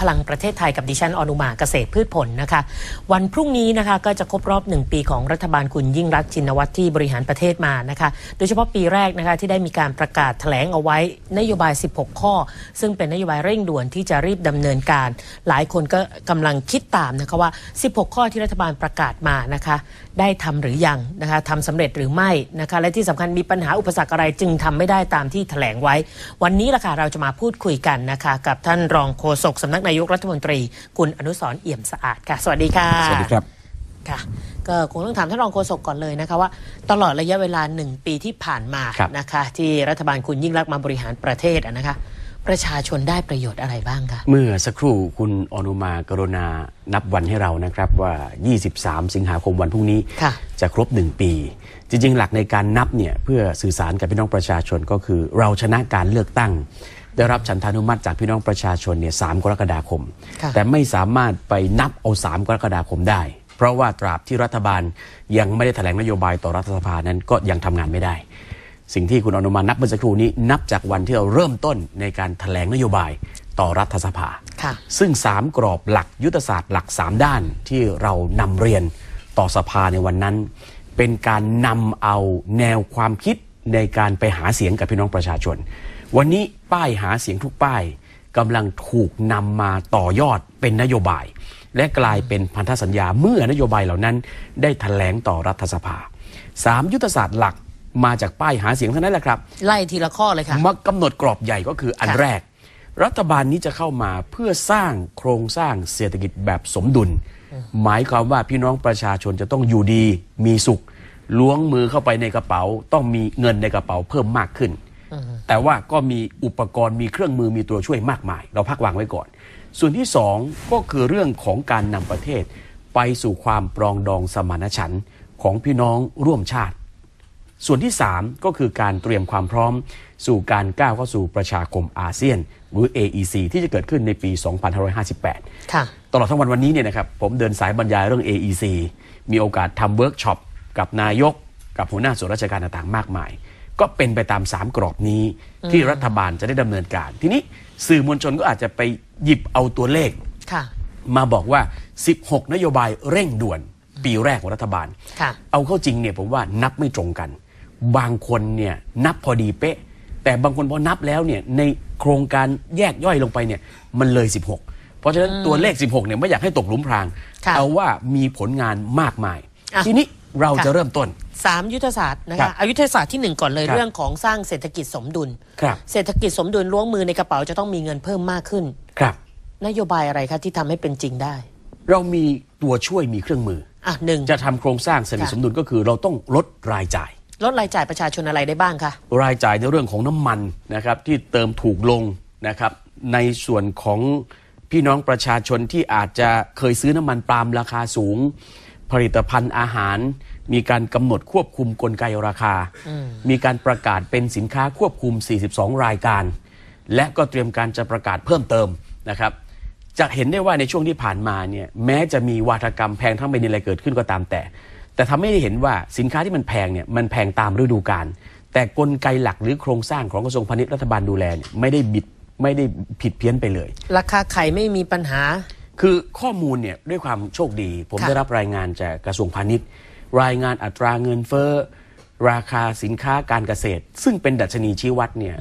พลังประเทศไทยกับดิฉันอนุมาเกษตรพืชผลนะคะ วันพรุ่งนี้นะคะก็จะครบรอบหนึ่งปีของรัฐบาลคุณยิ่งรักชินวัตรที่บริหารประเทศมานะคะ โดยเฉพาะปีแรกนะคะที่ได้มีการประกาศแถลงเอาไว้นโยบาย 16 ข้อ ซึ่งเป็นนโยบายเร่งด่วนที่จะรีบดำเนินการ หลายคนก็กำลังคิดตามนะคะว่า 16 ข้อที่รัฐบาลประกาศมานะคะได้ทำหรือยังนะคะทำสำเร็จหรือไม่นะคะและที่สำคัญมีปัญหาอุปสรรคอะไรจึงทำไม่ได้ตามที่แถลงไว้ วันนี้ล่ะค่ะเราจะมาพูดคุยกันนะคะกับท่านรองโฆษกสำนักนายกรัฐมนตรี คุณอนุสรณ์เอี่ยมสะอาดค่ะ สวัสดีค่ะ สวัสดีครับค่ะก็คงต้องถามท่านรองโฆษกก่อนเลยนะคะว่าตลอดระยะเวลาหนึ่งปีที่ผ่านมาครับนะคะ ที่รัฐบาลคุณยิ่งรักษณ์มาบริหารประเทศอะนะคะ ประชาชนได้ประโยชน์อะไรบ้างคะเมื่อสักครู่คุณอนุมากรุณานับวันให้เรานะครับว่า 23 สิงหาคมวันพรุ่งนี้ค่ะจะครบ 1 ปี จริงๆ หลักในการนับเนี่ยเพื่อสื่อสารกับพี่น้องประชาชนก็คือ เราชนะการเลือกตั้ง ได้รับฉันทานุมัติจากพี่น้องประชาชนเนี่ยสกรกฎาคมค่ะแต่ไม่สามารถไปนับเอา3กรกฎาคมได้ เพราะว่าตราบที่รัฐบาลยังไม่ได้แถลงนโยบายต่อรัฐสภานั้นก็ยังทำงานไม่ได้ สิ่งที่คุณอนุมานับเมื่อสักครู่นี้นับจากวันที่เราเริ่มต้นในการแถลงนโยบายต่อรัฐสภาค่ะซึ่ง 3 กรอบหลักยุทธศาสตร์หลัก 3 ด้านที่เรานำเรียนต่อสภาในวันนั้น เป็นการนำเอาแนวความคิดในการไปหาเสียงกับพี่น้องประชาชน วันนี้ป้ายหาเสียงทุกป้ายกำลังถูกนำมาต่อยอดเป็นนโยบาย และกลายเป็นพันธสัญญาเมื่อนโยบายเหล่านั้น ได้แถลงต่อรัฐสภาสามยุทธศาสตร์หลักมาจากป้ายหาเสียงเท่านั้นแหละครับ ไล่ทีละข้อเลยค่ะมากำหนดกรอบใหญ่ก็คืออันค่ะแรก รัฐบาลนี้จะเข้ามาเพื่อสร้างโครงสร้างเศรษฐกิจแบบสมดุล หมายความว่าพี่น้องประชาชนจะต้องอยู่ดี มีสุขล้วงมือเข้าไปในกระเป๋า ต้องมีเงินในกระเป๋าเพิ่มมากขึ้น แต่ว่าก็มีอุปกรณ์มีเครื่องมือมีตัวช่วยมากมาย เราพักวางไว้ก่อน ส่วนที่สองก็คือเรื่องของการนำประเทศ ไปสู่ความปรองดองสมานฉันท์ของพี่น้องร่วมชาติ ส่วนที่3ก็คือการเตรียมความพร้อม สู่การก้าวเข้าสู่ประชาคมอาเซียน หรือ AEC ที่จะเกิดขึ้นในปี 2558ค่ะตลอดทั้งวันวันนี้เนี่ยนะครับผมเดินสายบรรยายเรื่อง AEC มีโอกาสทำเวิร์กช็อปกับนายก กับหัวหน้าส่วนราชการต่างๆ มากมาย ก็เป็นไปตาม 3 กรอบนี้ที่รัฐบาลจะได้ดำเนินการ ทีนี้สื่อมวลชนก็อาจจะไปหยิบเอาตัวเลข ค่ะ มาบอกว่า 16 นโยบายเร่งด่วน ปีแรกของรัฐบาล ค่ะ เอาเข้าจริงเนี่ยผมว่านับไม่ตรงกัน บางคนเนี่ยนับพอดีเป๊ะ แต่บางคนพอนับแล้วเนี่ยในโครงการแยกย่อยลงไปเนี่ยมันเลย 16 เพราะฉะนั้นตัวเลข 16เนี่ยไม่อยากให้ตกหลุมพราง ค่ะเอาว่ามีผลงานมากมาย อะ ทีนี้เราค่ะจะเริ่มต้น สามยุทธศาสตร์นะครัคะบเอายุทธศาสตร์ที่หนึ่งก่อนเลยครับ เรื่องของสร้างเศรษฐกิจสมดุล ครับเศรษฐกิจสมดุลล้วงมือในกระเป๋าจะต้องมีเงินเพิ่มมากขึ้น ครับ นโยบายอะไรคะที่ทำให้เป็นจริงได้เรามีตัวช่วยมีเครื่องมือ อะหนึ่ง จะทำโครงสร้างเศรษฐกิจค่ะ สมดุลก็คือเราต้องลดรายจ่าย ลดรายจ่ายประชาชนอะไรได้บ้างคะรายจ่ายในเรื่องของน้ำมันนะครับที่เติมถูกลงนะครับในส่วนของพี่น้องประชาชนที่อาจจะเคยซื้อน้ำมันปาล์มราคาสูง ผลิตภัณฑ์อาหาร มีการกำหนดควบคุมกลไกราคา มีการประกาศเป็นสินค้าควบคุม 42 รายการ และก็เตรียมการจะประกาศเพิ่มเติมนะครับจะเห็นได้ว่าในช่วงที่ผ่านมาเนี่ยแม้จะมีวาทกรรมแพงทั้งเป็นอะไรเกิดขึ้นก็ตามแต่ แต่ทำให้ได้เห็นว่าสินค้าที่มันแพงเนี่ยมันแพงตามฤดูกาลแต่กลไกหลักหรือโครงสร้างของกระทรวงพาณิชย์รัฐบาลดูแลเนี่ยไม่ได้บิดไม่ได้ผิดเพี้ยนไปเลย ราคาไข่ไม่มีปัญหา คือข้อมูลเนี่ยด้วยความโชคดี ผมค่ะได้รับรายงานจากกระทรวงพาณิชย์ รายงานอัตราเงินเฟ้อราคาสินค้าการเกษตร ซึ่งเป็นดัชนีชี้วัดเนี่ย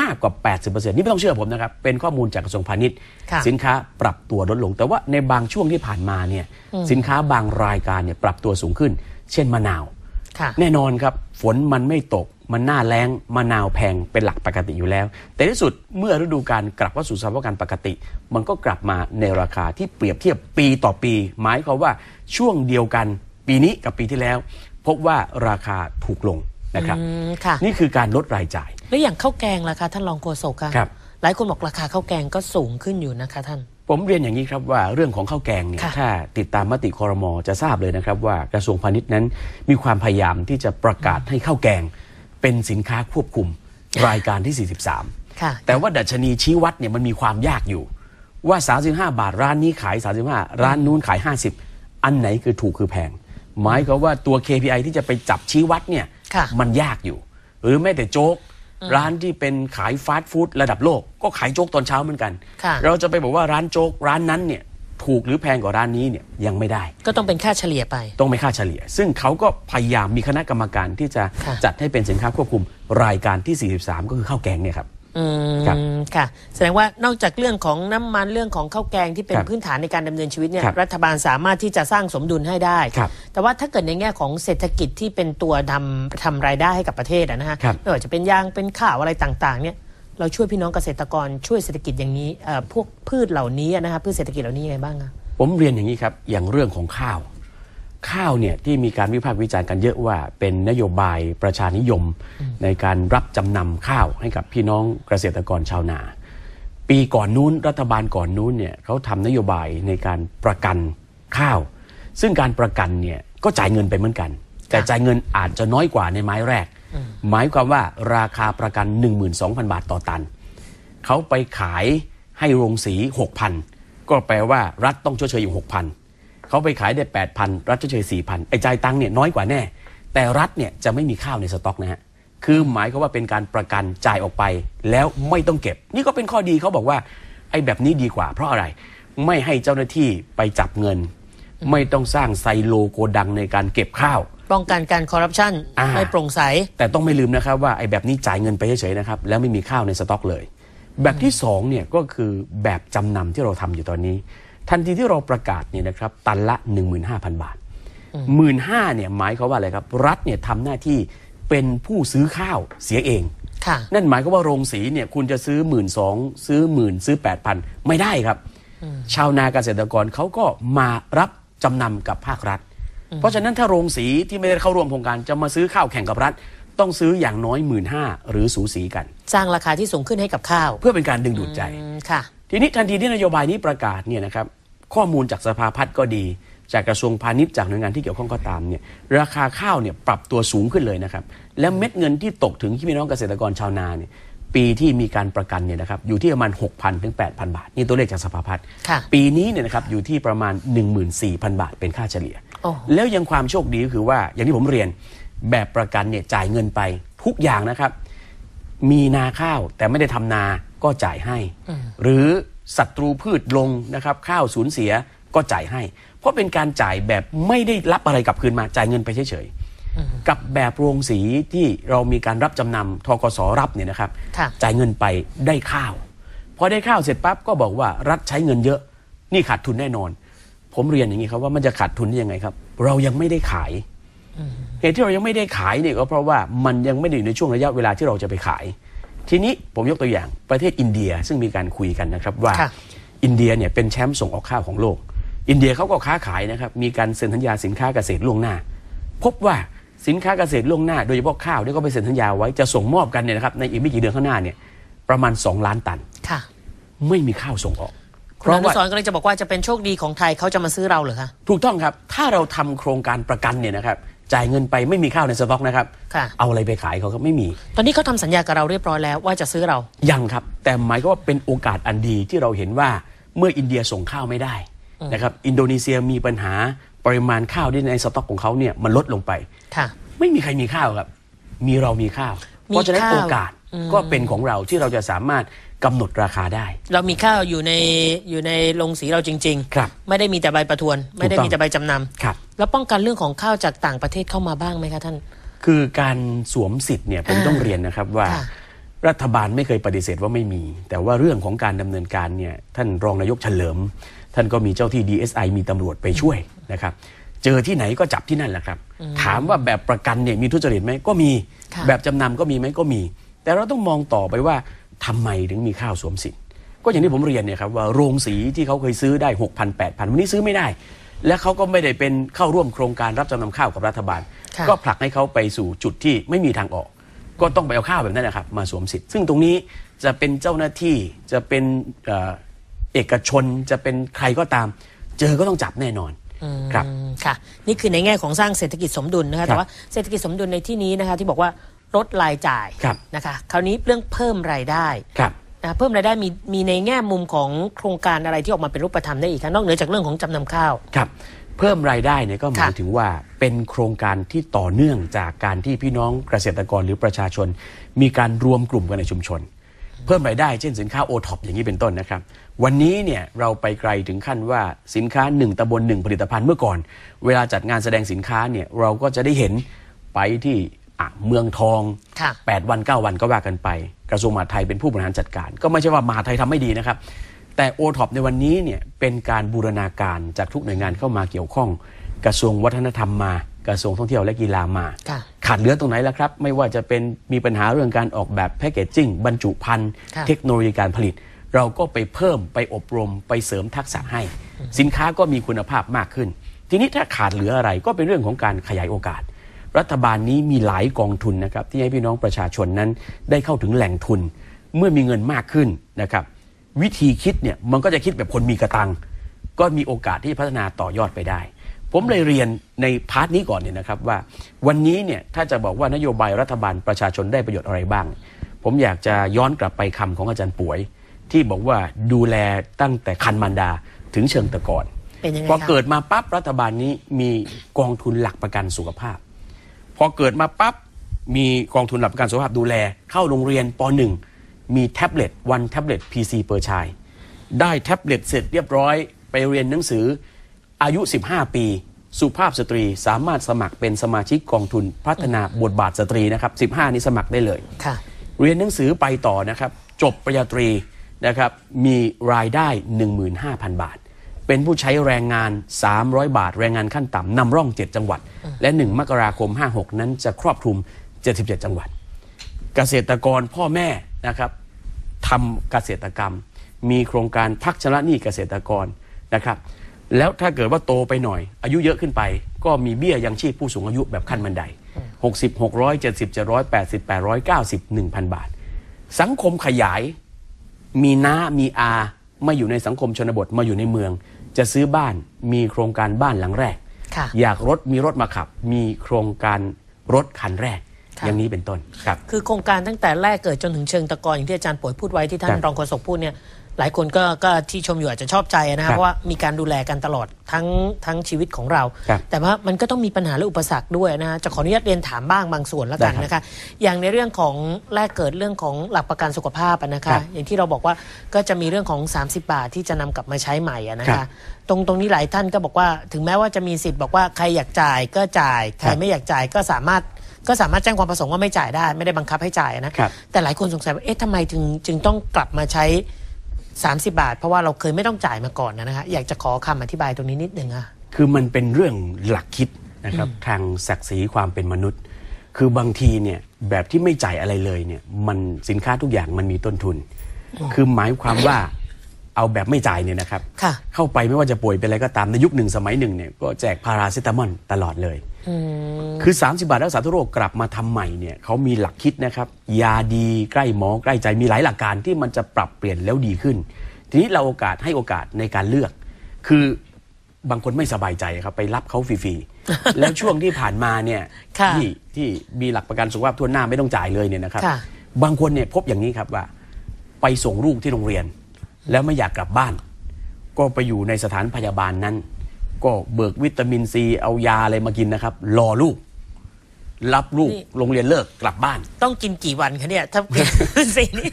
มากกว่า 80%นี่ไม่ต้องเชื่อผมนะครับ เป็นข้อมูลจากกระทรวงพาณิชย์ค่ะสินค้าปรับตัวลดลง แต่ว่าในบางช่วงที่ผ่านมาเนี่ยสินค้าบางรายการเนี่ยปรับตัวสูงขึ้น เช่นมะนาวค่ะแน่นอนครับ ฝนมันไม่ตก มันหน้าแล้งมะนาวแพงเป็นหลักปกติอยู่แล้ว แต่ที่สุดเมื่อฤดูการกลับเข้าสู่สภาวะการปกติ มันก็กลับมาในราคาที่เปรียบเทียบปีต่อปี หมายความว่าช่วงเดียวกันปีนี้กับปีที่แล้ว พบว่าราคาถูกลงนะครับอืมค่ะนี่คือการลดรายจ่าย แล้วอย่างข้าวแกงล่ะคะท่านรองโฆษกคะครับหลายคนบอกราคาข้าวแกงก็สูงขึ้นอยู่นะคะท่านผมเรียนอย่างนี้ครับว่าเรื่องของข้าวแกงเนี่ยค่ะถ้าติดตามมติคอรมอจะทราบเลยนะครับว่ากระทรวงพาณิชย์นั้นมีความพยายามที่จะประกาศให้ข้าวแกง เป็นสินค้าควบคุมรายการที่ 43ค่ะแต่ว่าดัชนีชี้วัดเนี่ยมันมีความยากอยู่ ว่า 35 บาทร้านนี้ขาย 35 ร้านนู้นขาย 50 อันไหนคือถูกคือแพง หมายความว่าตัว KPI ที่จะไปจับชี้วัดเนี่ยค่ะมันยากอยู่ หรือแม้แต่โจ๊กร้านที่เป็นขายฟาสต์ฟู้ดระดับโลก ก็ขายโจ๊กตอนเช้าเหมือนกันค่ะเราจะไปบอกว่าร้านโจ๊กร้านนั้นเนี่ย ถูกหรือแพงกว่าร้านนี้เนี่ยยังไม่ได้ ก็ต้องเป็นค่าเฉลี่ยไป ต้องไม่ค่าเฉลี่ย ซึ่งเขาก็พยายามมีคณะกรรมการที่จะค่ะ จัดให้เป็นสินค้าควบคุมรายการที่ 43 ก็คือข้าวแกงเนี่ยครับ อืมครับค่ะ แสดงว่านอกจากเรื่องของน้ำมันเรื่องของข้าวแกงที่เป็นครับพื้นฐานในการดำเนินชีวิตเนี่ยครับรัฐบาลสามารถที่จะสร้างสมดุลให้ได้ ครับแต่ว่าถ้าเกิดในแง่ของเศรษฐกิจที่เป็นตัวทำทำรายได้ให้กับประเทศอะนะฮะครับ ไม่ว่าจะเป็นยางเป็นข้าวอะไรต่าง ๆ เนี่ย เราช่วยพี่น้องเกษตรกรช่วยเศรษฐกิจอย่างนี้เอ่อพวกพืชเหล่านี้อะนะคะพืชเศรษฐกิจเหล่านี้ยังไงบ้างอะผมเรียนอย่างนี้ครับอย่างเรื่องของข้าว ข้าวเนี่ยที่มีการวิพากษ์วิจารณ์กันเยอะว่า เป็นนโยบายประชานิยมในการรับจำนำข้าวให้กับพี่น้องเกษตรกรชาวนา ปีก่อนนู้นรัฐบาลก่อนนู้นเนี่ยเขาทำนโยบายในการประกันข้าว ซึ่งการประกันเนี่ยก็จ่ายเงินไปเหมือนกัน แต่จ่ายเงินอาจจะน้อยกว่าในไม้แรก หมายความว่าราคาประกัน 12,000 บาทต่อตัน เขาไปขายให้โรงสี 6,000 ก็แปลว่ารัฐต้องชดเชยอยู่ 6,000 เขาไปขายได้ 8,000 รัฐชดเชย 4,000 ไอ้จ่ายตังค์เนี่ยน้อยกว่าแน่ แต่รัฐเนี่ยจะไม่มีข้าวในสต็อกนะฮะคือหมายความว่าเป็นการประกันจ่ายออกไปแล้วไม่ต้องเก็บ นี่ก็เป็นข้อดีเขาบอกว่าไอ้แบบนี้ดีกว่า เพราะอะไรไม่ให้เจ้าหน้าที่ไปจับเงิน ไม่ต้องสร้างไซโลโกดังในการเก็บข้าวป้องกันการคอร์รัปชันอ่า ไม่โปร่งใส แต่ต้องไม่ลืมนะครับว่าไอ้แบบนี้จ่ายเงินไปเฉยๆนะครับแล้วไม่มีข้าวในสต็อกเลย แบบที่สองเนี่ยก็คือแบบจำนำที่เราทำอยู่ตอนนี้ ทันทีที่เราประกาศเนี่ยนะครับตันละ 15,000 บาทหมื่นห้าเนี่ยหมายเขามว่าอะไรครับ รัฐเนี่ยทำหน้าที่เป็นผู้ซื้อข้าวเสียเอง ค่ะ นั่นหมายก็ว่าโรงสีเนี่ยคุณจะซื้อหมื่นสองซื้อหมื่นซื้อแปดพันไม่ได้ครับ ชาวนาเกษตรกรเขาก็มารับจำนำกับภาครัฐ เพราะฉะนั้นถ้าโรงสีที่ไม่ได้เข้าร่วมโครงการจะมาซื้อข้าวแข่งกับรัฐ ต้องซื้ออย่างน้อยหมื่นห้าหรือสูสีกันสร้างราคาที่สูงขึ้นให้กับข้าว เพื่อเป็นการดึงดูดใจอืมค่ะ ทีนี้ทันทีที่นโยบายนี้ประกาศเนี่ยนะครับข้อมูลจากสภาพัฒน์ก็ดี จากกระทรวงพาณิชย์จากหน่วยงานที่เกี่ยวข้องก็ตามเนี่ยราคาข้าวเนี่ยปรับตัวสูงขึ้นเลยนะครับและเม็ดเงินที่ตกถึงพี่น้องเกษตรกรชาวนาเนี่ยปีที่มีการประกันเนี่ยนะครับอยู่ที่ประมาณ 6,000 ถึง 8,000 บาท นี่ตัวเลขจากสภาพัฒน์ค่ะปีนี้เนี่ยนะครับอยู่ที่ประมาณ 14,000 บาทเป็นค่าเฉลี่ยโอ้ แล้วยังความโชคดีก็คือว่า อย่างที่ผมเรียนแบบประกันเนี่ยจ่ายเงินไปทุกอย่างนะครับ มีนาข้าวแต่ไม่ได้ทำนาก็จ่ายให้ หรือศัตรูพืชลงนะครับ ข้าวสูญเสียก็จ่ายให้ เพราะเป็นการจ่ายแบบไม่ได้รับอะไรกลับคืนมาจ่ายเงินไปเฉยๆกับแบบโรงสีที่เรามีการรับจำนำทกสรับเนี่ยนะครับค่ะจ่ายเงินไปได้ข้าวพอได้ข้าวเสร็จปั๊บก็บอกว่ารัฐใช้เงินเยอะ นี่ขาดทุนแน่นอน ผมเรียนอย่างนี้ครับว่ามันจะขาดทุนได้ยังไงครับ เรายังไม่ได้ขายเหตุที่เรายังไม่ได้ขายเนี่ยก็เพราะว่ามันยังไม่ได้อยู่ในช่วงระยะเวลาที่เราจะไปขาย ทีนี้ผมยกตัวอย่างประเทศอินเดียซึ่งมีการคุยกันนะครับว่าค่ะอินเดียเนี่ยเป็นแชมป์ส่งออกข้าวของโลก อินเดียเขาก็ค้าขายนะครับมีการเซ็นสัญญาสินค้าเกษตรล่วงหน้า พบว่าสินค้าเกษตรล่วงหน้า โดยเฉพาะข้าวเนี่ยก็ไปเซ็นสัญญาไว้จะส่งมอบกันเนี่ยนะครับในอีกไม่กี่เดือนข้างหน้าเนี่ยประมาณ 2 ล้านตันค่ะไม่มีข้าวส่งออก คุณอนุสรณ์ก็เลยจะบอกว่าจะเป็นโชคดีของไทยเขาจะมาซื้อเราเหรอคะถูกต้องครับ ถ้าเราทำโครงการประกันเนี่ยนะครับจ่ายเงินไปไม่มีข้าวในสต็อกนะครับค่ะเอาอะไรไปขายเขาครับไม่มี ตอนนี้เขาทำสัญญากับเราเรียบร้อยแล้วว่าจะซื้อเรา ยังครับ แต่หมายก็ว่าเป็นโอกาสอันดีที่เราเห็นว่าเมื่ออินเดียส่งข้าวไม่ได้นะครับอินโดนีเซียมีปัญหาปริมาณข้าวที่ในสต็อกของเขาเนี่ยมันลดลงไปค่ะไม่มีใครมีข้าวครับ มีเรามีข้าวมีเพราะฉะนั้นข้าวโอกาส ก็เป็นของเราที่เราจะสามารถกำหนดราคาได้ เรามีข้าวอยู่ในอยู่ในโรงสีเราจริงครับ ไม่ได้มีแต่ใบประทวน ไม่ได้ถูกต้องมีแต่ใบจำนครับำแล้วป้องกันเรื่องของข้าวจากต่างประเทศเข้ามาบ้างไหมคะท่าน คือการสวมสิทธิ์เนี่ยผมอ่าต้องเรียนนะครับว่าค่ะรัฐบาลไม่เคยปฏิเสธว่าไม่มี แต่ว่าเรื่องของการดำเนินการเนี่ยท่านรองนายกเฉลิม ท่านก็มีเจ้าที่ DSI มีตำรวจไปช่วยนะครับเจอที่ไหนก็จับที่นั่นแหละครับ ถามว่าแบบประกันเนี่ยมีทุจริตไหมก็มีค่ะแบบจำนำก็มีไหมก็มี แต่เราต้องมองต่อไปว่าทำไมถึงมีข้าวสวมสิทธิ์ก็อย่างที่ผมเรียนเนี่ยครับว่าโรงสีที่เขาเคยซื้อได้ 6,000 8,000 วันนี้ซื้อไม่ได้ และเขาก็ไม่ได้เป็นเข้าร่วมโครงการรับจำนำข้าวกับรัฐบาลค่ะก็ผลักให้เขาไปสู่จุดที่ไม่มีทางออก ก็ต้องไปเอาข้าวแบบนั้นนะครับมาสวมสิทธิ์ ซึ่งตรงนี้จะเป็นเจ้าหน้าที่จะเป็นเอ่อเอกชนจะเป็นใครก็ตาม เจอก็ต้องจับแน่นอนครับอืมค่ะ นี่คือในแง่ของสร้างเศรษฐกิจสมดุลนะครัคะบแต่ว่าเศรษฐกิจสมดุลในที่นี้นะคะที่บอกว่า ลดรายจ่ายครับนะคะคราวนี้เรื่องเพิ่มรายได้ครับนะเพิ่มรายได้มีมีในแง่มุมของโครงการอะไรที่ออกมาเป็นรูปธรรมได้อีกคะนอกเหนือจากเรื่องของจำนำข้าวครับ เพิ่มรายได้เนี่ยก็หมายค่ะถึงว่าเป็นโครงการที่ต่อเนื่องจากการที่พี่น้องเกษตรกรหรือประชาชน มีการรวมกลุ่มกันในชุมชน เพิ่มรายได้เช่นสินค้าโอท็อปอย่างนี้เป็นต้นนะครับ วันนี้เนี่ยเราไปไกลถึงขั้นว่าสินค้าหนึ่งตำบลหนึ่งผลิตภัณฑ์เมื่อก่อน เวลาจัดงานแสดงสินค้าเนี่ยเราก็จะได้เห็นไปที่อะ เมืองทองค่ะ8วัน 9 วันก็ว่ากันไป กระทรวงมหาดไทยเป็นผู้บริหารจัดการ ก็ไม่ใช่ว่ามหาดไทยทำไม่ดีนะครับ แต่โอท็อปในวันนี้เนี่ยเป็นการบูรณาการจากทุกหน่วยงานเข้ามาเกี่ยวข้อง กระทรวงวัฒนธรรมมา กระทรวงท่องเที่ยวและกีฬามาค่ะขาดเหลือตรงไหนล่ะครับ ไม่ว่าจะเป็นมีปัญหาเรื่องการออกแบบแพคเกจจิ้งบรรจุภัณฑ์ค่ะเทคโนโลยีการผลิต เราก็ไปเพิ่มไปอบรมไปเสริมทักษะให้ สินค้าก็มีคุณภาพมากขึ้น ทีนี้ถ้าขาดเหลืออะไรก็เป็นเรื่องของการขยายโอกาส รัฐบาลนี้มีหลายกองทุนนะครับที่ให้พี่น้องประชาชนนั้นได้เข้าถึงแหล่งทุน เมื่อมีเงินมากขึ้นนะครับวิธีคิดเนี่ยมันก็จะคิดแบบคนมีกระตัง ก็มีโอกาสที่พัฒนาต่อยอดไปได้ ผมเลยเรียนในพาร์ทนี้ก่อนเนี่ยนะครับว่าวันนี้เนี่ยถ้าจะบอกว่านโยบายรัฐบาลประชาชนได้ประโยชน์อะไรบ้าง ผมอยากจะย้อนกลับไปคำของอาจารย์ป่วย ที่บอกว่าดูแลตั้งแต่คันมันดาถึงเชิงตะกอนเป็นยังไงพอคะเกิดมาปั๊บรัฐบาลนี้มีกองทุนหลักประกันสุขภาพพ อเกิดมาปั๊บมีกองทุนหลักประกันสุขภาพดูแล เข้าโรงเรียนป .1 มีแท็บเล็ตวันแท็บเล็ต PC เปอร์ชายได้แท็บเล็ตเสร็จเรียบร้อยไปเรียนหนังสืออายุ 15 ปี สุภาพสตรีสามารถสมัครเป็นสมาชิกกองทุนพัฒนาบทบาทสตรีนะครับ15 นี้สมัครได้เลยค่ะเรียนหนังสือไปต่อนะครับ จบปริญญาตรีนะครับมีรายได้ 15,000 บาท เป็นผู้ใช้แรงงาน 300 บาท แรงงานขั้นต่ำนำร่อง 7 จังหวัด และ 1 มกราคม 56 นั้นจะครอบคลุม 77 จังหวัด เกษตรกรพ่อแม่นะครับทำเกษตรกรรม มีโครงการพักชำระหนี้เกษตรกรนะครับ แล้วถ้าเกิดว่าโตไปหน่อย อายุเยอะขึ้นไป ก็มีเบี้ยยังชีพผู้สูงอายุแบบขั้นบันได 60 600 70 780 890 1,000 บาท สังคมขยาย มีน้ามีอามาอยู่ในสังคมชนบทมาอยู่ในเมือง จะซื้อบ้านมีโครงการบ้านหลังแรกค่ะอยากรถมีรถมาขับ มีโครงการรถคันแรกค่ะอย่างนี้เป็นต้นครับ คือโครงการตั้งแต่แรกเกิดจนถึงเชิงตะกอนอย่างที่อาจารย์ป่วยพูดไว้ที่ท่าครันบรองโฆษกพูดเนี่ย หลายคนก็ก็ที่ชมอยู่อาจจะชอบใจนะครัคะบเพราะว่ามีการดูแลกันตลอดทั้งทั้งชีวิตของเรา ครับแต่ว่ามันก็ต้องมีปัญหาและอุปสรรคด้วยนะจะขออนุญาตเรียนถามบ้างบางส่วนแล้วกันได้ครับนะคะอย่างในเรื่องของแรกเกิดเรื่องของหลักประกันสุขภาพอะนะครัคะ บอย่างที่เราบอกว่าก็จะมีเรื่องของ 30 บาทที่จะนำกลับมาใช้ใหม่อะนะครัคะ บ ตรงตรงนี้หลายท่านก็บอกว่าถึงแม้ว่าจะมีสิทธิ์บอกว่าใครอยากจ่ายก็จ่ายใครครับไม่อยากจ่ายก็สามารถก็สามารถแจ้งความประสงค์ว่าไม่จ่ายได้ ไม่ได้บังคับให้จ่ายนะครับ แต่หลายคนสงสัยว่าเอ๊ะทำไมถึงจึงต้องกลับมาใช้ 30 บาท เพราะว่าเราเคยไม่ต้องจ่ายมาก่อนนะคะอยากจะขอคำอธิบายตรงนี้นิดหนึ่งอะคือมันเป็นเรื่องหลักคิดนะครับทางศักดิ์ศรีความเป็นมนุษย์ คือบางทีเนี่ยแบบที่ไม่จ่ายอะไรเลยเนี่ยมันสินค้าทุกอย่างมันมีต้นทุน คือหมายความว่าเอาแบบไม่จ่ายเนี่ยนะครับค่ะเข้าไปไม่ว่าจะป่วยเป็นอะไรก็ตามในยุคหนึ่งสมัยหนึ่งเนี่ยก็แจกพาราเซตามอลตลอดเลย คือ 30 บาทรักษาทุกโรคกลับมาทำใหม่เนี่ยเขามีหลักคิดนะครับ ยาดีใกล้หมอใกล้ใจมีหลายหลักการที่มันจะปรับเปลี่ยนแล้วดีขึ้น ทีนี้เราโอกาสให้โอกาสในการเลือก คือบางคนไม่สบายใจครับไปรับเขาฟรีๆแล้วช่วงที่ผ่านมาเนี่ยค่ะที่ที่มีหลักประกันสุขภาพทั่วหน้าไม่ต้องจ่ายเลยเนี่ยนะครับค่ะบางคนเนี่ยพบอย่างนี้ครับว่า ไปส่งลูกที่โรงเรียน แล้วไม่อยากกลับบ้าน ก็ไปอยู่ในสถานพยาบาลนั้น ก็เบิกวิตามินซีเอายาอะไรมากินนะครับ รอลูก รับลูกนี่ โรงเรียนเลิกกลับบ้าน ต้องกินกี่วันคะเนี่ยถ้าสิ่งนี้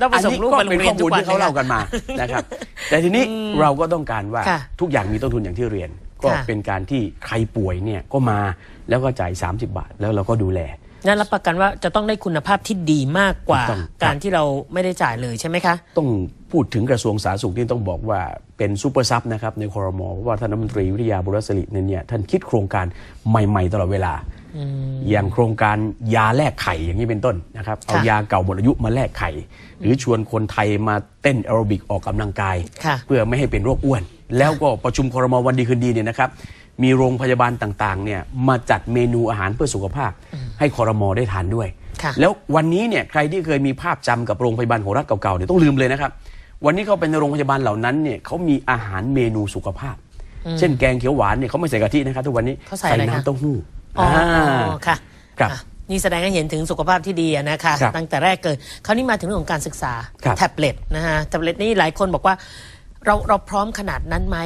ต้องไปอันส่งนี้ลูกก็ไปโรเป็นงเรีข้ยอนมูทุลกวันที่เขาเล่ากันมา นะครับ แต่ทีนี้เราก็ต้องการว่าค่ะทุกอย่างมีต้นทุนอย่างที่เรียน ก็ค่ะเป็นการที่ใครป่วยเนี่ยก็มาแล้วก็จ่าย 30 บาท แล้วเราก็ดูแล นั่นรับประกันว่าจะต้องได้คุณภาพที่ดีมากกว่าถูกต้องการที่เราไม่ได้จ่ายเลยใช่ไหมคะ ต้องพูดถึงกระทรวงสาธารณสุขที่ต้องบอกว่าเป็นซูเปอร์ซับนะครับในคอรมอเพราะว่าท่านรัฐมนตรีวิทยาบุรสลิเนี่ยเนี่ยท่านคิดโครงการใหม่ๆตลอดเวลาอย่างโครงการยาแลกไข่อย่างนี้เป็นต้นนะครับเอายาเก่าหมดอายุมาแลกไข่ หรือชวนคนไทยมาเต้นแอโรบิกออกกำลังกายค่ะเพื่อไม่ให้เป็นโรคอ้วน แล้วก็ประชุมคอรมอวันดีคืนดีเนี่ยนะครับมีโรงพยาบาลต่างๆเนี่ยมาจัดเมนูอาหารเพื่อสุขภาพ ให้คอรมอได้ทานด้วยค่ะแล้ววันนี้เนี่ยใครที่เคยมีภาพจำกับโรงพยาบาลของรัฐเก่าๆเนี่ยต้องลืมเลยนะครับ วันนี้เขาเป็นในโรงพยาบาลเหล่านั้นเนี่ยเขามีอาหารเมนูสุขภาพ เช่นแกงเขียวหวานเนี่ยเขาไม่ใส่กะทินะครับทุกวันนี้เขาใส่อะไรคะน้ำเต้าหู้อ๋ออาค่ะครับอะนี่แสดงให้เห็นถึงสุขภาพที่ดีอะนะคะครับตั้งแต่แรกเกิดคราวนี้มาถึงเรื่องของการศึกษาครับแท็บเล็ตนะฮะแท็บเล็ตนี่หลายคนบอกว่า เราเราพร้อมขนาดนั้นไหม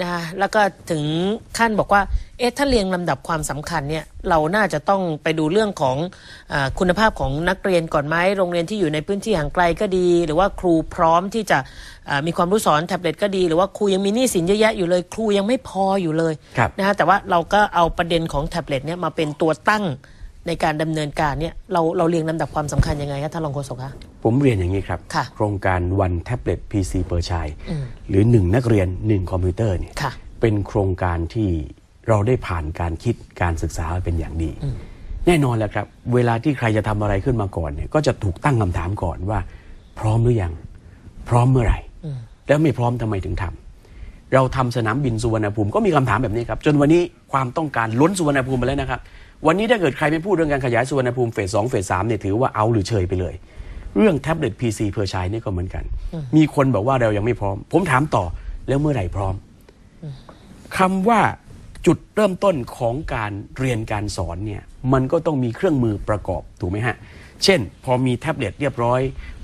นะฮะแล้วก็ถึงขั้นบอกว่า เอ๊ะถ้าเรียงลำดับความสำคัญเนี่ยเราน่าจะต้องไปดูเรื่องของอคุณภาพของนักเรียนก่อนไหมโรงเรียนที่อยู่ในพื้นที่ห่างไกลก็ดี หรือว่าครูพร้อมที่จะมีความรู้สอนแท็บเล็ตก็ดี หรือว่าครูยังมีหนี้สินเยอะแยะอยู่เลย ครูยังไม่พออยู่เลยนะฮะแต่ว่าเราก็เอาประเด็นของแท็บเล็ตเนี่ยมาเป็นตัวตั้ง ในการดำเนินการเนี่ยเราเราเรียงลำดับความสำคัญยังไงคะท่านรองโฆษกคะผมเรียนอย่างนี้ครับค่ะโครงการวันแท็บเล็ต PC เปอร์ชัยหรือหนึ่งนักเรียนหนึ่งคอมพิวเตอร์เนี่ยค่ะเป็นโครงการที่เราได้ผ่านการคิดการศึกษามาเป็นอย่างดี แน่นอนแหล้วครับ เวลาที่ใครจะทำอะไรขึ้นมาก่อนเนี่ยก็จะถูกตั้งคำถามก่อนว่า พร้อมหรือยัง พร้อมเมื่อไหร่ แล้วไม่พร้อมทำไมถึงทำ เราทำสนามบินสุวรรณภูมิก็มีคำถามแบบนี้ครับ จนวันนี้ความต้องการล้นสุวรรณภูมิไปแล้วนะครับ วันนี้ถ้าเกิดใครไม่พูดเรื่องการขยายสุวรรณภูมิเฟสสองเฟสสามเนี่ยถือว่าเอาหรือเฉยไปเลย เรื่องแท็บเล็ต PC เพื่อใช้นี่ก็เหมือนกัน มีคนบอกว่าเรายังไม่พร้อม ผมถามต่อแล้วเมื่อไหร่พร้อมคำว่าจุดเริ่มต้นของการเรียนการสอนเนี่ยมันก็ต้องมีเครื่องมือประกอบถูกไหมฮะ เช่น พอมีแท็บเล็ตเรียบร้อย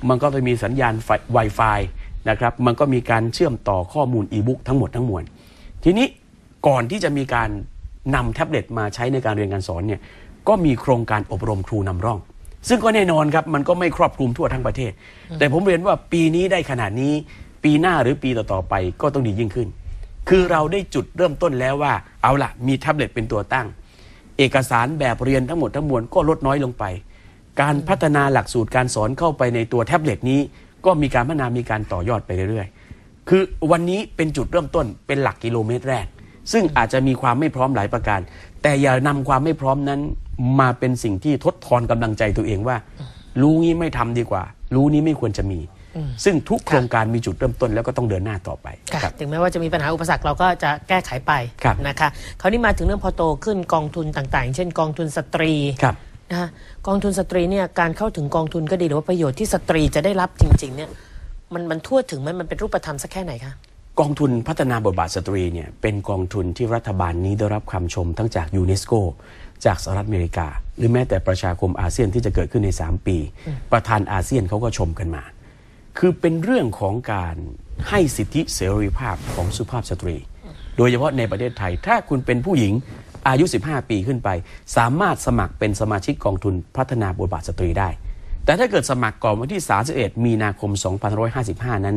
มันก็จะมีสัญญาณไฟ Wi-Fi นะครับมันก็มีการเชื่อมต่อข้อมูลอีบุ๊กทั้งหมดทั้งมวลทีนี้ก่อนที่จะมีการนำแท็บเล็ตมาใช้ในการเรียนการสอนเนี่ยก็มีโครงการอบรมครูนำร่อง ซึ่งก็แน่นอนครับมันก็ไม่ครอบคลุมทั่วทั้งประเทศ แต่ผมเรียนว่าปีนี้ได้ขนาดนี้ ปีหน้าหรือปีต่อๆไปก็ต้องดียิ่งขึ้น คือเราได้จุดเริ่มต้นแล้วว่า เอาละมีแท็บเล็ตเป็นตัวตั้ง เอกสารแบบเรียนทั้งหมดทั้งมวลก็ลดน้อยลงไป การพัฒนาหลักสูตรการสอนเข้าไปในตัวแท็บเล็ตนี้ ก็มีการพัฒนามีการต่อยอดไปเรื่อยๆ คือวันนี้เป็นจุดเริ่มต้นเป็นหลักกิโลเมตรแรก ซึ่งอาจจะมีความไม่พร้อมหลายประการ แต่อย่านำความไม่พร้อมนั้น มาเป็นสิ่งที่ทดทอนกำลังใจตัวเองว่า รู้งี้ไม่ทำดีกว่า รู้นี้ไม่ควรจะมี ซึ่งทุกโครงการมีจุดเริ่มต้นแล้วก็ต้องเดินหน้าต่อไปค่ะครับถึงแม้ว่าจะมีปัญหาอุปสรรคเราก็จะแก้ไขไปครับนะคะคราวนี้มาถึงเรื่องพอโตขึ้นกองทุนต่างๆอย่างเช่น กองทุนสตรีครับ นะคะกองทุนสตรีเนี่ยการเข้าถึงกองทุนก็ดีหรือว่าประโยชน์ที่สตรีจะได้รับจริง ๆ เนี่ยมันมันทั่วถึงไหมมันเป็นรูปธรรมสักแค่ไหนคะกองทุนพัฒนาบทบาทสตรีเนี่ยเป็นกองทุนที่รัฐบาลนี้ได้รับคำชมทั้งจากยูเนสโกจากสหรัฐอเมริกา หรือแม้แต่ประชาคมอาเซียนที่จะเกิดขึ้นใน 3 ปี ประธานอาเซียนเขาก็ชมกันมา คือเป็นเรื่องของการให้สิทธิเสรีภาพของสุภาพสตรี โดยเฉพาะในประเทศไทย ถ้าคุณเป็นผู้หญิง อายุ 15 ปีขึ้นไป สามารถสมัครเป็นสมาชิกกองทุนพัฒนาบทบาทสตรีได้ แต่ถ้าเกิดสมัครก่อนวันที่ 31 มีนาคม 2555 นั้น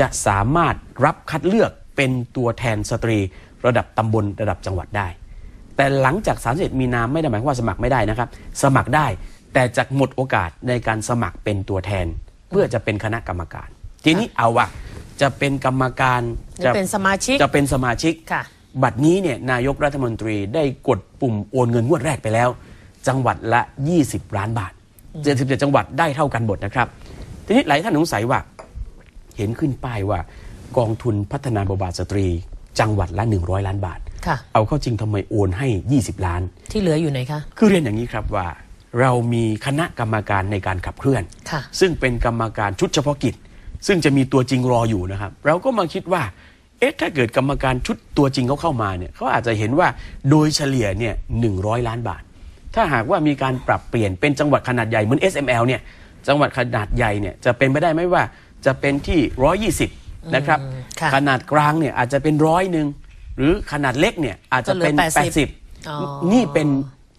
จะสามารถรับคัดเลือกเป็นตัวแทนสตรีระดับตำบลระดับจังหวัดได้ แต่หลังจาก 31 มีนาไม่ได้หมายความว่าสมัครไม่ได้นะครับ สมัครได้แต่จะหมดโอกาสในการสมัครเป็นตัวแทน เพื่อจะเป็นคณะกรรมการ ทีนี้เอาว่าจะเป็นกรรมการจะเป็นสมาชิกจะเป็นสมาชิกค่ะ บัตรนี้เนี่ยนายกรัฐมนตรีได้กดปุ่มโอนเงินงวดแรกไปแล้ว จังหวัดละ 20 ล้านบาท 77 จังหวัดได้เท่ากันหมดนะครับ ทีนี้หลายท่านสงสัยว่า เห็นขึ้นป้ายว่ากองทุนพัฒนาบทบาทสตรี จังหวัดละ 100 ล้านบาทค่ะเอาเข้าจริงทำไมโอนให้ 20 ล้าน ที่เหลืออยู่ไหนคะ คือเรียนอย่างนี้ครับว่า เรามีคณะกรรมการในการขับเคลื่อนค่ะซึ่งเป็นกรรมการชุดเฉพาะกิจ ซึ่งจะมีตัวจริงรออยู่นะครับ เราก็มาคิดว่า เอ๊ะถ้าเกิดกรรมการชุดตัวจริงเขาเข้ามาเนี่ยเขาอาจจะเห็นว่าโดยเฉลี่ยเนี่ยหนึ่งล้านบาท ถ้าหากว่ามีการปรับเปลี่ยนเป็นจังหวัดขนาดใหญ่เหมือน SML เนี่ยจังหวัดขนาดใหญ่เนี่ยจะเป็นไปได้ไหมว่าจะเป็นที่ 120 นะครับอืมค่ะขนาดกลางเนี่ยอาจจะเป็นร้อยหนึ่งหรือขนาดเล็กเนี่ยอาจจะเป็นก็เหลือ80 80อ๋อนี่เป็น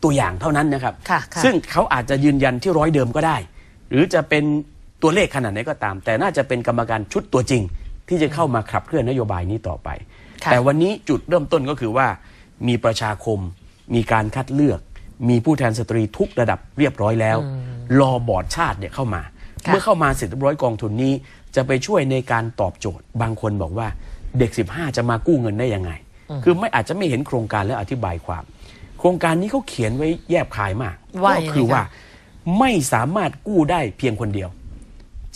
ตัวอย่างเท่านั้นนะครับค่ะค่ะซึ่งเขาอาจจะยืนยันที่ร้อยเดิมก็ได้ หรือจะเป็นตัวเลขขนาดไหนก็ตาม แต่น่าจะเป็นกรรมการชุดตัวจริง ที่จะเข้ามาขับเคลื่อนนโยบายนี้ต่อไปค่ะแต่วันนี้จุดเริ่มต้นก็คือว่ามีประชาคม มีการคัดเลือก มีผู้แทนสตรีทุกระดับเรียบร้อยแล้ว รอบอร์ดชาติเนี่ยเข้ามาค่ะเมื่อเข้ามาเสร็จเรียบร้อยกองทุนนี้ จะไปช่วยในการตอบโจทย์ บางคนบอกว่าเด็ก 15 จะมากู้เงินได้ยังไง คือไม่อาจจะไม่เห็นโครงการและอธิบายความ โครงการนี้เขาเขียนไว้แยบคายมากว่าก็ยังไงคือคะว่าไม่สามารถกู้ได้เพียงคนเดียว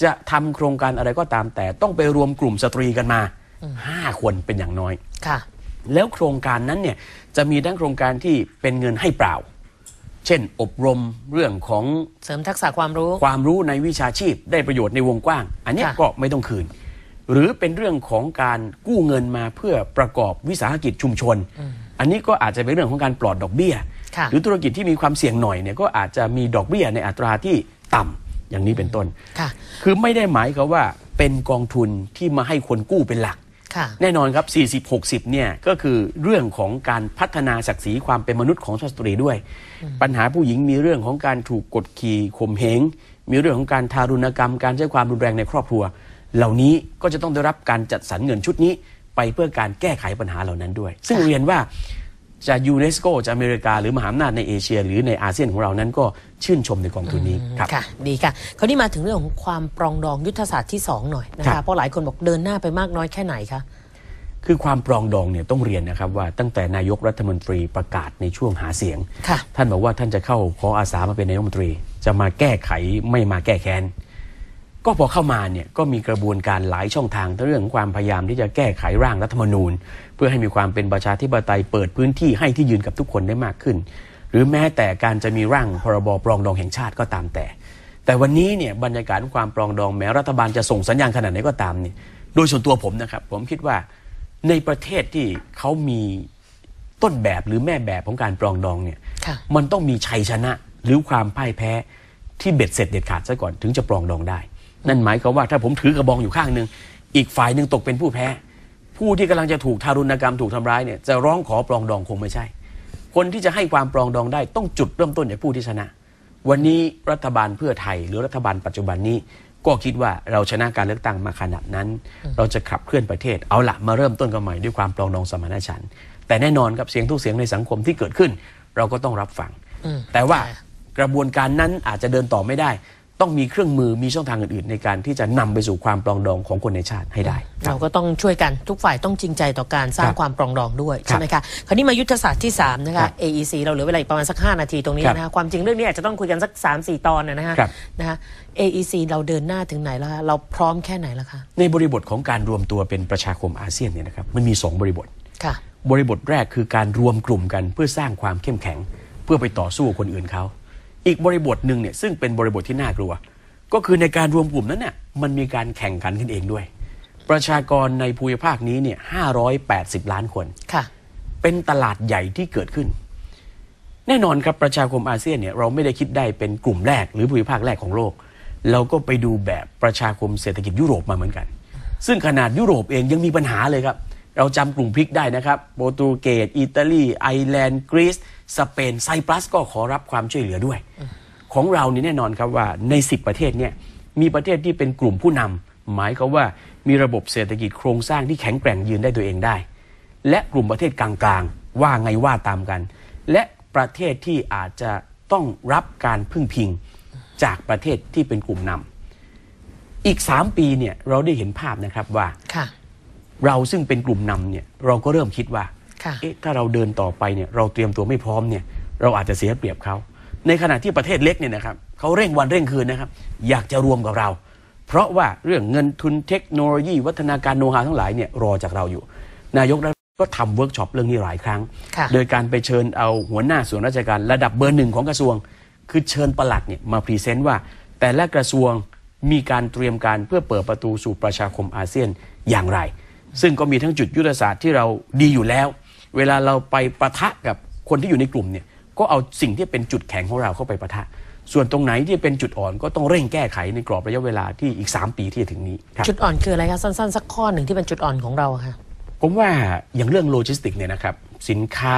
จะทำโครงการอะไรก็ตามแต่ต้องไปรวมกลุ่มสตรีกันมาห้าคนเป็นอย่างน้อยค่ะ แล้วโครงการนั้นเนี่ยจะมีทั้งโครงการที่เป็นเงินให้เปล่า เช่น อบรมเรื่องของเสริมทักษะความรู้ ความรู้ในวิชาชีพได้ประโยชน์ในวงกว้าง อันเนี้ยค่ะก็ไม่ต้องคืน หรือเป็นเรื่องของการกู้เงินมาเพื่อประกอบวิสาหกิจชุมชน อันนี้ก็อาจจะเป็นเรื่องของการปลอดดอกเบี้ยค่ะหรือธุรกิจที่มีความเสี่ยงหน่อยเนี่ยก็อาจจะมีดอกเบี้ยในอัตราที่ต่ำ อย่างนี้เป็นต้นค่ะ คือไม่ได้หมายความว่าเป็นกองทุนที่มาให้คนกู้เป็นหลักค่ะแน่นอนครับ 40 60 เนี่ยก็คือเรื่องของการพัฒนาศักดิ์ศรีความเป็นมนุษย์ของสตรีด้วย ปัญหาผู้หญิงมีเรื่องของการถูกกดขี่ข่มเหง มีเรื่องของการทารุณกรรม การใช้ความรุนแรงในครอบครัว เหล่านี้ก็จะต้องได้รับการจัดสรรเงินชุดนี้ ไปเพื่อการแก้ไขปัญหาเหล่านั้นด้วย ซึ่งค่ะเรียนว่า จะยูเนสโกจะอเมริกาหรือมหาอำนาจในเอเชีย หรือในอาเซียนของเรานั้นก็ชื่นชมในกองทุนนี้ครับค่ะ ดีค่ะคราวนี้มาถึงเรื่องของความปรองดองยุทธศาสตร์ที่ 2 หน่อยนะครัคะบเพราะหลายคนบอกเดินหน้าไปมากน้อยแค่ไหนคะคือความปรองดองเนี่ยต้องเรียนนะครับว่าตั้งแต่นายกรัฐมนตรีประกาศในช่วงหาเสียงค่ะท่านบอกว่าท่านจะเข้าขออาสามาเป็นนายกรัฐมนตรี จะมาแก้ไขไม่มาแก้แค้น ก็พอเข้ามาเนี่ยก็มีกระบวนการหลายช่องทางทั้งเรื่องของความพยายามที่จะแก้ไขร่างรัฐธรรมนูญ เพื่อให้มีความเป็นประชาธิปไตยเปิดพื้นที่ให้ที่ยืนกับทุกคนได้มากขึ้น หรือแม้แต่การจะมีร่างพรบปรองดองแห่งชาติก็ตามแต่ แต่วันนี้เนี่ยบรรยากาศของความปรองดองแม้รัฐบาลจะส่งสัญญาณขนาดไหนก็ตามเนี่ยโดยส่วนตัวผมนะครับผมคิดว่าในประเทศที่เขามีต้นแบบหรือแม่แบบของการปรองดองเนี่ยค่ะมันต้องมีชัยชนะหรือความพ่ายแพ้ที่เบ็ดเสร็จเด็ดขาดซะก่อนถึงจะปรองดองได้ นั่นหมายความว่าถ้าผมถือกระบองอยู่ข้างหนึ่งอีกฝ่ายหนึ่งตกเป็นผู้แพ้ ผู้ที่กำลังจะถูกทารุณกรรมถูกทำร้ายเนี่ยจะร้องขอปรองดองคงไม่ใช่ คนที่จะให้ความปรองดองได้ต้องจุดเริ่มต้นจากผู้ที่ชนะ วันนี้รัฐบาลเพื่อไทย หรือรัฐบาลปัจจุบันนี้ ก็คิดว่าเราชนะการเลือกตั้งมาขนาดนั้น เราจะขับเคลื่อนประเทศเอาละมาเริ่มต้นกันใหม่ด้วยความปรองดองสมานฉันท์แต่แน่นอนครับเสียงทุกเสียงในสังคมที่เกิดขึ้น เราก็ต้องรับฟังอืมแต่ว่าใช่กระบวนการนั้นอาจจะเดินต่อไม่ได้ ต้องมีเครื่องมือมีช่องทางอื่นๆ ในการที่จะนำไปสู่ความปรองดองของคนในชาติให้ได้ครัเราบก็ต้องช่วยกันทุกฝ่ายต้องจริงใจต่อการสร้างครับความปรองดองด้วยครับใช่ไหมคะคราวนี้มายุทธศาสตร์ที่3นะครัคะบ AEC เราเหลือเวลาอีกประมาณสัก 5 นาทีตรงนี้ครับนะคะความจริงเรื่องนี้อาจจะต้องคุยกันสัก 3-4 ตอนนะนะฮะครับนะคะ AEC เราเดินหน้าถึงไหนแล้วคะเราพร้อมแค่ไหนแล้วคะในบริบทของการรวมตัวเป็นประชาคมอาเซียนเนี่ยนะครับมันมีสองบริบทค่ะบริบทแรกคือการรวมกลุ่มกันเพื่อสร้างความเข้มแข็ง เพื่อไปต่อสู้กับคนอื่นเขา อีกบริบทหนึ่งเนี่ยซึ่งเป็นบริบทที่น่ากลัว ก็คือในการรวมกลุ่มนั้นเนี่ยมันมีการแข่งขันกันเองด้วย ประชากรในภูมิภาคนี้เนี่ย580 ล้านคนค่ะ เป็นตลาดใหญ่ที่เกิดขึ้น แน่นอนครับประชาคมอาเซียนเนี่ยเราไม่ได้คิดได้เป็นกลุ่มแรกหรือภูมิภาคแรกของโลก เราก็ไปดูแบบประชาคมเศรษฐกิจยุโรปมาเหมือนกัน ซึ่งขนาดยุโรปเองยังมีปัญหาเลยครับเราจำกลุ่มพริกได้นะครับ โปรตุเกส อิตาลี ไอร์แลนด์ กรีซ สเปนไซปรัสก็ขอรับความช่วยเหลือด้วย ของเรานี่แน่นอนครับว่าใน 10 ประเทศเนี่ยมีประเทศที่เป็นกลุ่มผู้นำหมายความว่ามีระบบเศรษฐกิจโครงสร้างที่แข็งแกร่งยืนได้ตัวเองได้ และกลุ่มประเทศกลางๆ ว่าไงว่าตามกัน และประเทศที่อาจจะต้องรับการพึ่งพิงจากประเทศที่เป็นกลุ่มนำอีก 3 ปีเนี่ยเราได้เห็นภาพนะครับว่าค่ะเราซึ่งเป็นกลุ่มนำเนี่ยเราก็เริ่มคิดว่าค่ะ เอ๊ะถ้าเราเดินต่อไปเนี่ยเราเตรียมตัวไม่พร้อมเนี่ยเราอาจจะเสียเปรียบเขาในขณะที่ประเทศเล็กเนี่ยนะครับเขาเร่งวันเร่งคืนนะครับ อยากจะรวมกับเรา เพราะว่าเรื่องเงินทุนเทคโนโลยี วัฒนาการโน้ตฮาวทั้งหลายเนี่ยรอจากเราอยู่ นายกรัฐก็ทำเวิร์กช็อปเรื่องนี้หลายครั้งค่ะโดยการไปเชิญเอาหัวหน้าส่วนราชการระดับเบอร์หนึ่งของกระทรวง คือเชิญปลัดเนี่ยมาพรีเซนต์ว่า แต่ละกระทรวงมีการเตรียมการเพื่อเปิดประตูสู่ประชาคมอาเซียนอย่างไร ซึ่งก็มีทั้งจุดยุทธศาสตร์ที่เราดีอยู่แล้ว เวลาเราไปปะทะกับคนที่อยู่ในกลุ่มเนี่ยก็เอาสิ่งที่เป็นจุดแข็งของเราเข้าไปปะทะ ส่วนตรงไหนที่เป็นจุดอ่อนก็ต้องเร่งแก้ไขในกรอบระยะเวลาที่อีก 3 ปีที่จะถึงนี้ครับจุดอ่อนคืออะไรคะสั้นๆ สักข้อหนึ่งที่เป็นจุดอ่อนของเราอะค่ะผมว่าอย่างเรื่องโลจิสติกเนี่ยนะครับสินค้า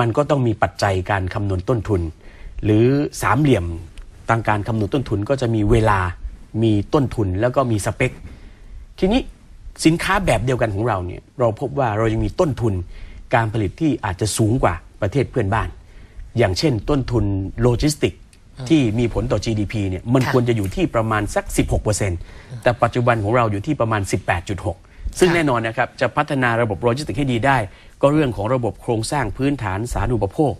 มันก็ต้องมีปัจจัยการคำนวณต้นทุน หรือสามเหลี่ยมทางการคำนวณต้นทุนก็จะมีเวลามีต้นทุนแล้วก็มีสเปค ทีนี้สินค้าแบบเดียวกันของเราเนี่ยเราพบว่าเรายังมีต้นทุน การผลิตที่อาจจะสูงกว่าประเทศเพื่อนบ้าน อย่างเช่นต้นทุนโลจิสติกที่มีผลต่อ GDP เนี่ยมันค่ะควรจะอยู่ที่ประมาณสัก 16%แต่ปัจจุบันของเราอยู่ที่ประมาณ 18.6 ซึ่งค่ะแน่นอนนะครับจะพัฒนาระบบโลจิสติกให้ดีได้ ก็เรื่องของระบบโครงสร้างพื้นฐานสาธารณูปโภค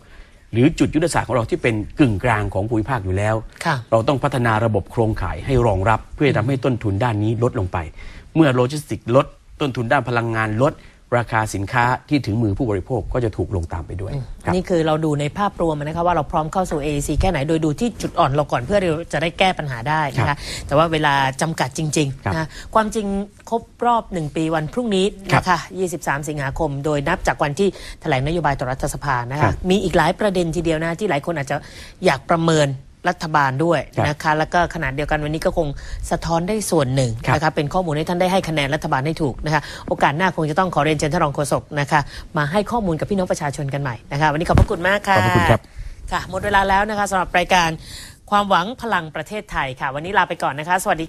หรือจุดยุทธศาสตร์ของเราที่เป็นกึ่งกลางของภูมิภาคอยู่แล้วค่ะเราต้องพัฒนาระบบโครงข่ายให้รองรับ เพื่อทำให้ต้นทุนด้านนี้ลดลงไป เมื่อโลจิสติกลดต้นทุนด้านพลังงานลด ราคาสินค้าที่ถึงมือผู้บริโภคก็จะถูกลงตามไปด้วยครับนี่คือเราดูในภาพรวมนะคะว่าเราพร้อมเข้าสู่ AEC แค่ไหนโดยดูที่จุดอ่อนเราก่อนเพื่อเราจะได้แก้ปัญหาได้นะครัคะบแต่ว่าเวลาจำกัดจริงครับๆนะความจริงครบรอบ 1 ปีวันพรุ่งนี้นะคะ 23 สิงหาคม โดยนับจากวันที่แถลงนโยบายต่อรัฐสภานะครัคะบมีอีกหลายประเด็นทีเดียวนะที่หลายคนอาจจะอยากประเมิน รัฐบาลด้วยครับนะคะ แล้วก็ขนาดเดียวกันวันนี้ก็คงสะท้อนได้ส่วนหนึ่งครับนะคะเป็นข้อมูลให้ท่านได้ให้คะแนนรัฐบาลให้ถูกนะคะโอกาสหน้าคงจะต้องขอเรียนเชิญท่านรองโฆษกนะคะมาให้ข้อมูลกับพี่น้องประชาชนกันใหม่นะคะวันนี้ขอบพระคุณมากค่ะขอบพระคุณครับค่ะหมดเวลาแล้วนะคะสำหรับรายการความหวังพลังประเทศไทยค่ะ วันนี้ลาไปก่อนนะคะ สวัสดี